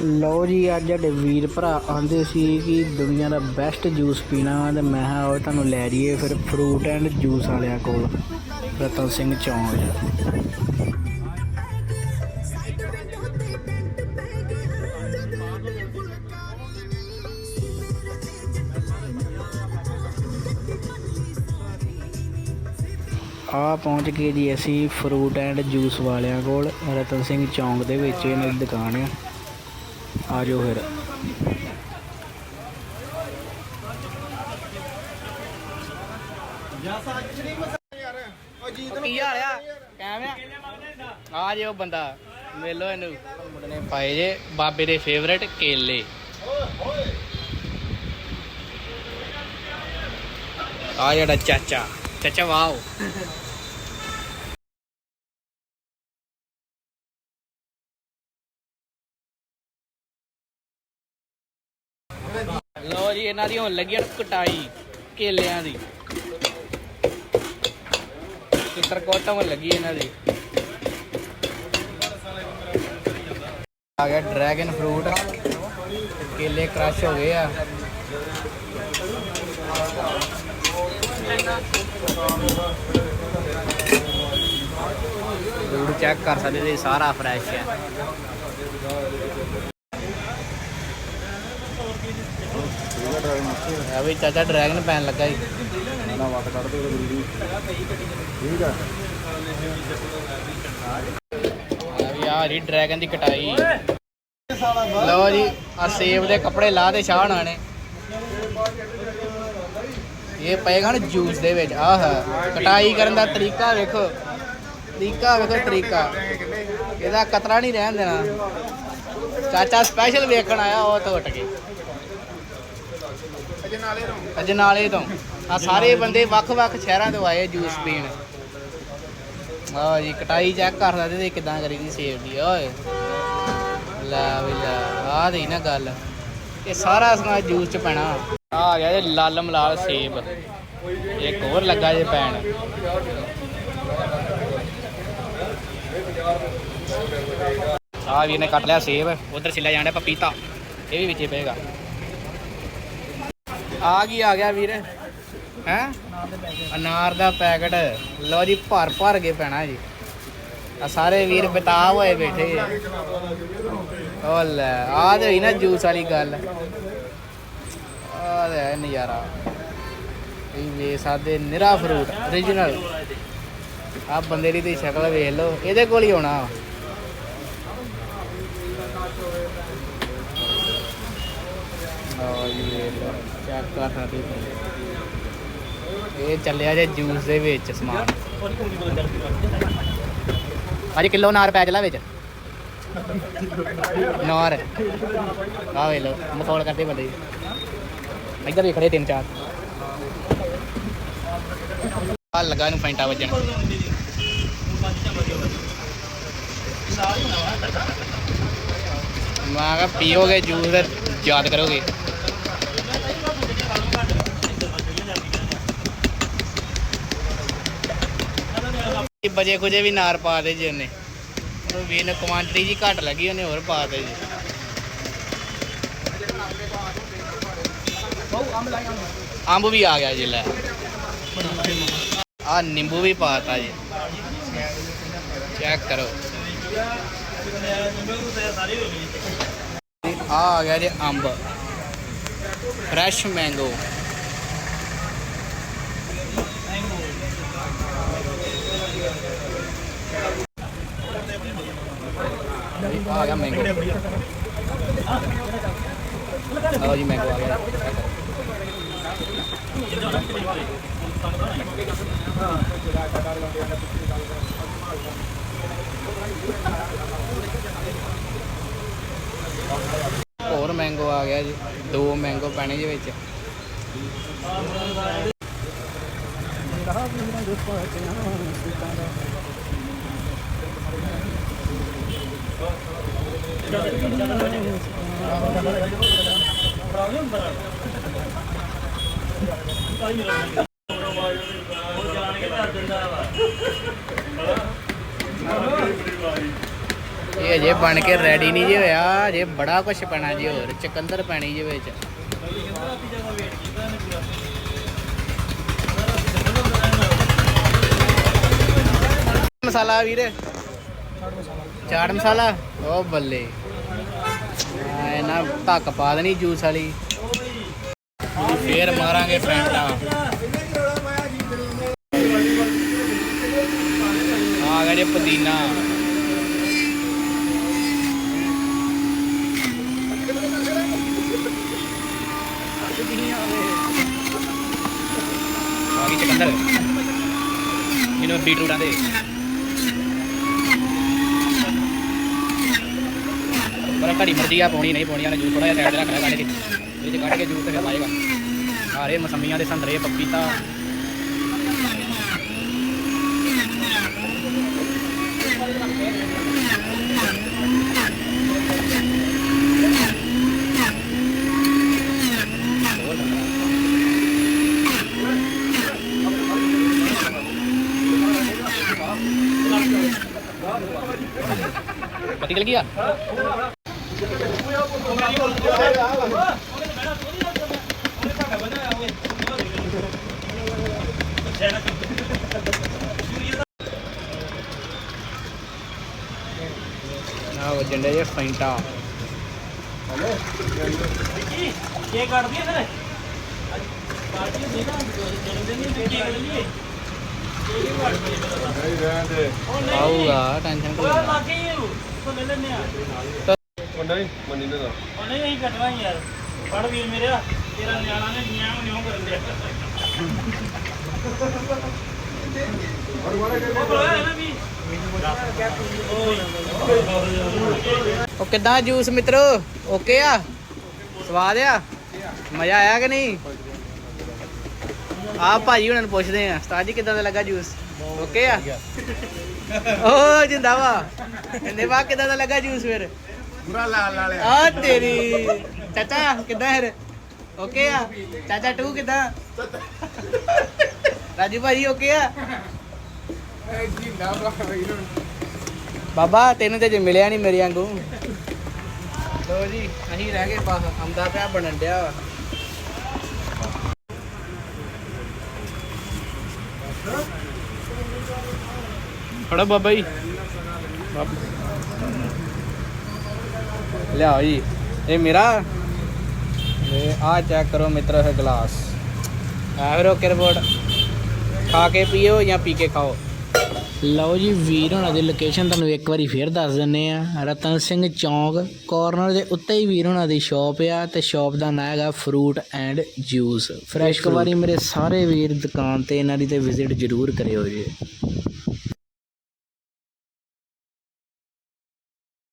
ਲਓ ਜੀ, ਅੱਜ ਸਾਡੇ ਵੀਰ ਭਰਾ ਆਂਦੇ ਸੀ ਕਿ ਦੁਨੀਆ ਦਾ ਬੈਸਟ ਜੂਸ ਪੀਣਾ ਵਾ ਤੇ ਮੈਂ ਕਿਹਾ ਉਹ ਤੁਹਾਨੂੰ ਲੈ ਜਾਈਏ ਫਿਰ ਫਰੂਟ ਐਂਡ ਜੂਸ ਵਾਲਿਆਂ ਕੋਲ। ਰਤਨ ਸਿੰਘ ਚੌਂਕ ਆ ਪਹੁੰਚ ਗਏ ਜੀ ਅਸੀਂ ਫਰੂਟ ਐਂਡ ਜੂਸ ਵਾਲਿਆਂ ਕੋਲ। ਰਤਨ ਸਿੰਘ ਚੌਂਕ ਦੇ ਵਿੱਚ ਇਹਨਾਂ ਦੀ ਦੁਕਾਨ ਆ। ਆ ਜਾਓ ਫਿਰ ਕੀ ਹਾਲ ਆ? ਕਿਵੇਂ ਆ? ਆ ਜਿਓ ਬੰਦਾ, ਮਿਲੋ ਇਹਨੂੰ। ਮੁੰਡੇ ਨੇ ਪਾਏ ਜੇ ਬਾਬੇ ਦੇ ਫੇਵਰੇਟ ਕੇਲੇ। ਆ ਜਿਹੜਾ ਚਾਚਾ। ਚਾਚਾ, ਵਾਓ। ਲੋ ਇਹਨਾਂ ਦੀ ਹੋਣ ਲੱਗੀ ਆ ਕਟਾਈ, ਕੇਲਿਆਂ ਦੀ। ਕਿੱਤਰ ਹੋਣ ਲੱਗੀ ਇਹਨਾਂ ਦੀ। ਆ ਗਿਆ ਡਰੈਗਨ ਫਰੂਟ। ਕੇਲੇ ਕ੍ਰਸ਼ ਹੋ ਗਏ ਆ। ਫਰੂਟ ਚੈੱਕ ਕਰ ਸਕਦੇ ਜੀ ਸਾਰਾ ਫਰੈਸ਼ ਹੈ। ਆ ਵੀ ਚਾਚਾ ਡਰੈਗਨ ਪੈਣ ਲੱਗਾ ਜੀ। ਨਾ ਵਟ ਕੱਢ ਦੇ ਵੀਡੀਓ ਠੀਕ ਆ। ਆ ਵੀ ਆ ਰਹੀ ਡਰੈਗਨ ਦੀ ਕਟਾਈ। ਲਓ ਜੀ ਆ ਸੇਬ ਦੇ ਕੱਪੜੇ ਲਾ ਦੇ ਸ਼ਾਹ ਹੋਣਾ ਨੇ। ਇਹ ਪਏਗਾ ਨਾ ਜੂਸ ਦੇ ਵਿੱਚ ਆਹ ਕਟਾਈ ਕਰਨ ਦਾ ਤਰੀਕਾ ਵੇਖੋ। ਤਰੀਕਾ ਵੇਖੋ ਤਰੀਕਾ। ਇਹਦਾ ਕਤਰਾ ਨਹੀਂ ਰਹਿਣ ਦੇਣਾ। ਚਾਚਾ ਸਪੈਸ਼ਲ ਵੇਖਣ ਆਇਆ ਉਹ ਤੋਂ ਉੱਟ ਕੇ ਅਜਨਾਲੇ ਤੋਂ। ਆ ਸਾਰੇ ਬੰਦੇ ਵੱਖ-ਵੱਖ ਸ਼ਹਿਰਾਂ ਤੋਂ ਆਏ ਜੂਸ ਪੀਣ। ਆਹ ਜੀ, ਕਟਾਈ ਚੈੱਕ ਕਰ ਸਕਦੇ ਤੇ ਕਿਦਾਂ ਕਰੀਦੀ ਸੇਬ ਦੀ, ਓਏ। ਲੈ ਵੀ ਲੈ, ਆਹ ਦੀ ਨਾ ਗੱਲ। ਇਹ ਸਾਰਾ ਸਮਾਂ ਜੂਸ ਚ ਪੈਣਾ। ਆ ਗਿਆ ਜੀ, ਲਾਲ ਮਲਾਲ ਸੇਬ। ਇੱਕ ਹੋਰ ਲੱਗਾ ਜੇ ਪੈਣ। ਆ ਵੀ ਇਹਨੇ ਕੱਟ ਲਿਆ ਸੇਬ, ਉਧਰ ਛਿੱਲਿਆ ਜਾਂਦਾ ਪਪੀਤਾ। ਇਹ ਵੀ ਵਿੱਚੇ ਪਏਗਾ। ਆ ਕੀ ਆ ਗਿਆ ਵੀਰ? ਹੈ? ਅਨਾਰ ਦਾ ਪੈਕਟ। ਲਓ ਜੀ, ਭਰ ਭਰ ਕੇ ਪੈਣਾ ਜੀ। ਆ ਸਾਰੇ ਵੀਰ ਬਤਾ ਹੋਏ ਬੈਠੇ ਆ। ਉਹ ਲੈ, ਆ ਤੇ ਹੋਈ ਨਾ ਜੂਸ ਵਾਲੀ ਗੱਲ। ਆ ਤੇ ਨਜ਼ਾਰਾ। ਇਹ ਵੇ ਸਾਦੇ ਨਿਰਾ ਫਰੂਟ origignal ਆ ਬੰਦੇ ਦੀ ਤੇ ਸ਼ਕਲ ਵੇਖ ਲਓ, ਇਹਦੇ ਕੋਲ ਹੀ ਆਉਣਾ ਆ ਜੀ ਚੈੱਕ ਕਰ ਸਕਦੇ ਹੋ। ਇਹ ਚੱਲਿਆ ਜੇ ਜੂਸ ਦੇ ਵਿੱਚ ਸਮਾਨ ਅੱਜ ਕਿਲੋ ਨਾਰ ਪੈ ਚਲਾ ਵਿੱਚ ਨਾਰ ਆ ਵੇ ਲੋ ਮਖੌਲ ਕਰਦੇ ਬੰਦੇ ਜੀ। ਇੱਧਰ ਵੀ ਖੜੇ ਤਿੰਨ ਚਾਰ ਆ ਲਗਾ ਨੂੰ ਫੈਂਟਾ ਵੱਜਣ ਮੈਂ ਕਿਹਾ ਪੀਓਗੇ, ਜੂਸ ਤੇ ਯਾਦ ਕਰੋਗੇ ਬਜੇ ਖੁਜੇ ਵੀ ਨਾਰ ਪਾ ਦੇ ਜੀ ਉਹਨੇ। ਉਹ ਵੀ ਨੇ ਕੁਆਂਟੀਟੀ ਜੀ ਘੱਟ ਲੱਗੀ, ਉਹਨੇ ਹੋਰ ਪਾ ਦੇ ਜੀ। ਅੰਬ ਵੀ ਆ ਗਿਆ ਜੀ, ਲੈ। ਆ ਨਿੰਬੂ ਵੀ ਪਾਤਾ ਜੀ। ਚੈੱਕ ਕਰੋ। ਆ ਆ ਗਿਆ ਜੀ ਅੰਬ। Fresh mango. ਆ ਗਿਆ ਮੈਂਗੋ ਆਓ ਜੀ ਮੈਂਗੋ ਆ ਗਿਆ ਹੋਰ ਮੈਂਗੋ ਆ ਗਿਆ ਜੀ, ਦੋ ਮੈਂਗੋ ਪੈਣੇ ਜੀ ਵਿੱਚ। ਇਹ ਅਜੇ ਬਣ ਕੇ ਰੈਡੀ ਨਹੀਂ ਜੇ ਹੋਇਆ ਜੇ ਬੜਾ ਕੁਝ ਪੈਣਾ ਜੀ ਹੋਰ, ਚਕੰਦਰ ਪੈਣੀ ਜੇ ਵਿੱਚ। ਮਸਾਲਾ ਵੀਰ। ਚਾਟ ਮਸਾਲਾ? ਉਹ ਬੱਲੇ। ਆ ਇਹਨਾਂ ਧੱਕ ਪਾ ਦੇਣੀ ਜੂਸ ਵਾਲੀ। ਫੇਰ ਮਾਰਾਂਗੇ ਫੈਂਟਾ ਆ ਗਿਆ ਪੁਦੀਨਾ। ਆ ਗਈ ਚਕੰਦਰ। ਇਹਨੂੰ ਬੀਟਰੂਟਾਂ ਦੇ ਪਰ ਤੁਹਾਡੀ ਮਰਜ਼ੀ ਆ ਪਾਉਣੀ ਨਹੀਂ ਪਾਉਣੀ ਆ ਜੂਸ ਥੋੜਾ ਜਿਹਾ ਸਾਈਡ ਤੇ ਰੱਖਣਾ ਕੱਢ ਕੇ ਇਹ ਚ ਕੱਢ ਕੇ ਜੂਸ ਤੇ ਫਿਰ ਪਾਏਗਾ ਸਾਰੇ ਮਸੰਮੀਆਂ ਦੇ ਸੰਤਰੇ ਪਪੀਤਾ ਪਤੀ ਗਲ ਗਿਆ ਨਾ ਉਹ ਜੰਡੇ ਜੇ ਫੈਂਟਾ ਕੀ ਕੱਢਦੀ ਫਿਰ ਪਾਰਟੀ ਦੇ ਨਾ ਜਨਮਦਿਨ ਦੀ ਕੀ ਕਰ ਲਈਏ ਨਹੀਂ ਰਹਿਣ ਦੇ। ਉਹ ਨਹੀਂ। ਆਊਗਾ ਟੈਨਸ਼ਨ ਉਹ ਕੋਈ ਹੀ ਉਹ ਤੋਂ ਲੈ ਲੈਨੇ ਆ ਉਹ ਨਹੀਂ ਮੰਨੀ ਨਾ ਉਹ ਨਹੀਂ ਅਸੀਂ ਕੱਟਣਾ ਹੀ ਯਾਰ। ਪੜ ਵੀਰ ਮੇਰਾ ਤੇਰਾ ਨਿਆਣਾ ਨੇ ਨਿਆਂ ਨਿਉ ਕਰਨ ਦਿਆ। ਉਹ ਬੋਲਿਆ ਨਾ ਵੀ। ਉਹ ਕਿੱਦਾਂ ਜੂਸ ਮਿੱਤਰੋ? ਓਕੇ ਆ? ਸਵਾਦ ਆ? ਮਜ਼ਾ ਆਇਆ ਕਿ ਨਹੀਂ? ਆ ਭਾਜੀ ਹੁਣਾਂ ਨੂੰ ਪੁੱਛਦੇ ਆ ਉਸਤਾਦ ਜੀ ਕਿੱਦਾਂ ਦਾ ਲੱਗਾ ਜੂਸ? ਓਕੇ ਆ? ਓ ਜਿੰਦਾ ਵਾ ਕਹਿੰਦੇ ਵਾ ਕਿੱਦਾਂ ਦਾ ਲੱਗਾ ਜੂਸ ਫਿਰ? ਪੂਰਾ ਲਾਲ ਲਾਲ ਆ ਤੇਰੀ। ਚਾਚਾ ਕਿੱਦਾਂ ਫਿਰ ਓਕੇ ਆ? ਚਾਚਾ ਟੂ ਕਿੱਦਾਂ? ਰਾਜੂ ਭਾਜੀ ਓਕੇ ਆ? ਬਾਬਾ ਤੈਨੂੰ ਤੇ ਜੇ ਮਿਲਿਆ ਨਹੀਂ ਮੇਰੇ ਵਾਂਗੂ। ਲੋ ਜੀ ਅਸੀਂ ਰਹਿ ਗਏ ਬਸ ਆਉਂਦਾ ਪਿਆ ਬਣਨ ਡਿਆ ਵਾ। ਫੜੋ ਬਾਬਾ ਜੀ। ਲਿਆਓ ਜੀ। ਇਹ ਮੇਰਾ। ਇਹ ਆ ਚੈੱਕ ਕਰੋ ਮਿੱਤਰੋ ਇਹ ਗਲਾਸ ਆ ਫਿਰ ਓਕੇ ਰਿਪੋਰਟ ਖਾ ਕੇ ਪੀਓ ਜਾਂ ਪੀ ਕੇ ਖਾਓ। ਲਓ ਜੀ ਵੀਰ ਹੋਣਾ ਦੀ ਲੋਕੇਸ਼ਨ ਤੁਹਾਨੂੰ ਇੱਕ ਵਾਰੀ ਫੇਰ ਦੱਸ ਦਿੰਨੇ ਆ। ਰਤਨ ਸਿੰਘ ਚੌਂਕ ਕਾਰਨਰ ਦੇ ਉੱਤੇ ਹੀ ਵੀਰ ਹੋਣਾ ਦੀ ਸ਼ਾਪ ਆ ਤੇ ਸ਼ਾਪ ਦਾ ਨਾਮ ਹੈਗਾ ਫਰੂਟ ਐਂਡ ਜੂਸ ਫਰੈਸ਼ ਵਾਰੀ ਮੇਰੇ ਸਾਰੇ ਵੀਰ ਦੁਕਾਨ ਤੇ ਇਹਨਾਂ ਦੀ ਤੇ ਵਿਜ਼ਿਟ ਜ਼ਰੂਰ ਕਰਿਓ ਜੀ।